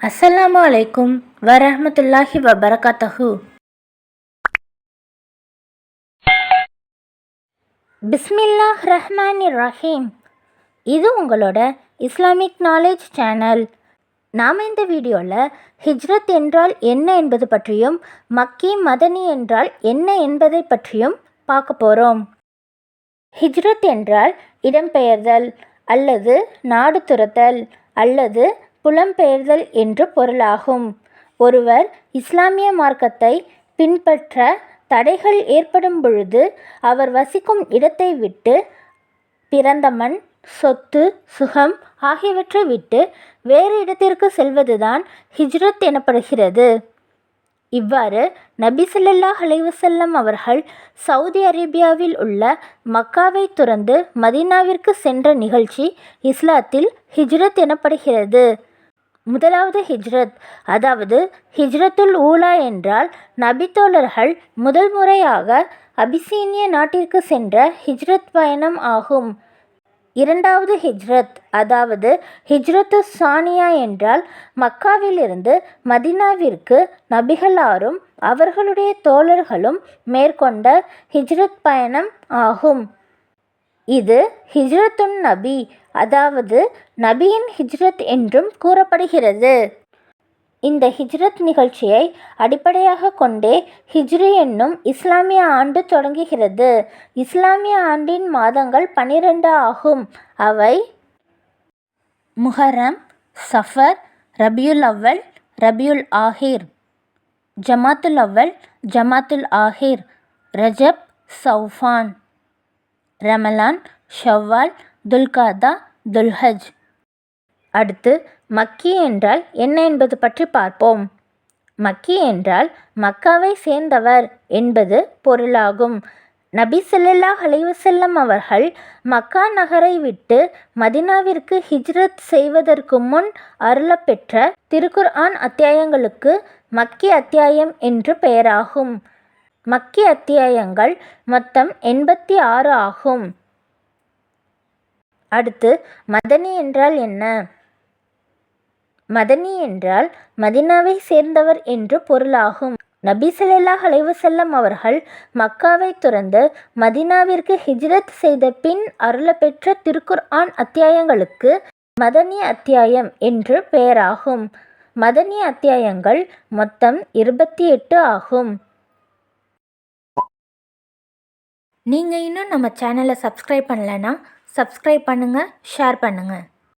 அஸ்ஸலாமு அலைக்கும் வரஹ்மத்துல்லாஹி வபரகாத்தஹு. பிஸ்மில்லாஹ் ரஹ்மான் ரஹீம். இது உங்களோட இஸ்லாமிக் நாலேஜ் சேனல் நாம் இந்த வீடியோவில் ஹிஜ்ரத் என்றால் என்ன என்பது பற்றியும் மக்கி மதனி என்றால் என்ன என்பதை பற்றியும் பார்க்க போகிறோம் ஹிஜ்ரத் என்றால் இடம்பெயர்தல் அல்லது நாடு துரத்தல் அல்லது புலம்பெயர்தல் என்று பொருளாகும். ஒருவர் இஸ்லாமிய மார்க்கத்தை பின்பற்ற தடைகள் ஏற்படும் பொழுது அவர் வசிக்கும் இடத்தை விட்டு பிறந்த மண் சொத்து சுகம் ஆகியவற்றை விட்டு வேறு இடத்திற்கு செல்வதுதான் ஹிஜ்ரத் எனப்படுகிறது. இவ்வாறு நபி ஸல்லல்லாஹு அலைஹி அவர்கள் சவுதி அரேபியாவில் உள்ள மக்காவை துறந்து மதீனாவிற்கு சென்ற நிகழ்ச்சி இஸ்லாத்தில் ஹிஜ்ரத் எனப்படுகிறது. முதலாவது ஹிஜ்ரத். அதாவது ஹிஜ்ரத்துல் ஊலா என்றால் நபித்தோழர்கள் முதல் முறையாக அபிசீனிய நாட்டிற்கு சென்ற ஹிஜ்ரத் பயணம் ஆகும். இரண்டாவது ஹிஜ்ரத் அதாவது ஹிஜ்ரத்து சானியா என்றால் மக்காவிலிருந்து மதினாவிற்கு நபிகளாரும் அவர்களுடைய தோழர்களும் மேற்கொண்ட ஹிஜ்ரத் பயணம் ஆகும். இது ஹிஜ்ரத்துன் நபி அதாவது நபியின் ஹிஜ்ரத் என்றும் கூறப்படுகிறது. இந்த ஹிஜ்ரத் நிகழ்ச்சியை அடிப்படையாக கொண்டே ஹிஜ்ரி என்னும் இஸ்லாமிய ஆண்டு தொடங்குகிறது. இஸ்லாமிய ஆண்டின் மாதங்கள் பனிரெண்டு ஆகும். அவை முஹரம் சஃபர் ரபியுல் அவ்வல் ரபியுல் ஆஹிர் ஜமாத்துல் அவ்வல் ஜமாத்துல் ஆஹிர் ரஜப் சௌஃபான். ரமலான் ஷவ்வால் துல்காதா துல்ஹஜ். அடுத்து மக்கி என்றால் என்ன என்பது பற்றி பார்ப்போம். மக்கி என்றால் மக்காவை சேர்ந்தவர் என்பது பொருளாகும். நபி ஸல்லல்லாஹு அலைஹி அவர்கள் மக்கா நகரை விட்டு மதினாவிற்கு ஹிஜ்ரத் செய்வதற்கு முன் அருளப்பெற்ற திருக்குர்ஆன் அத்தியாயங்களுக்கு மக்கி அத்தியாயம் என்று பெயராகும். மக்கி அத்தியாயங்கள் மொத்தம் எண்பத்தி ஆறு ஆகும். அடுத்து மதனி என்றால் என்ன? மதனி என்றால் மதினாவை சேர்ந்தவர் என்று பொருளாகும். நபி ஸல்லல்லாஹு அலைஹி அவர்கள் மக்காவை துறந்து மதினாவிற்கு ஹிஜ்ரத் செய்த பின் அருளப்பெற்ற திருக்குர் ஆன் அத்தியாயங்களுக்கு மதனி அத்தியாயம் என்று பெயராகும். மதனி அத்தியாயங்கள் மொத்தம் இருபத்தி எட்டு ஆகும். நீங்கள் இன்னும் நம்ம சேனலை சப்ஸ்கிரைப் பண்ணலைன்னா சப்ஸ்கிரைப் பண்ணுங்கள் ஷேர் பண்ணுங்கள்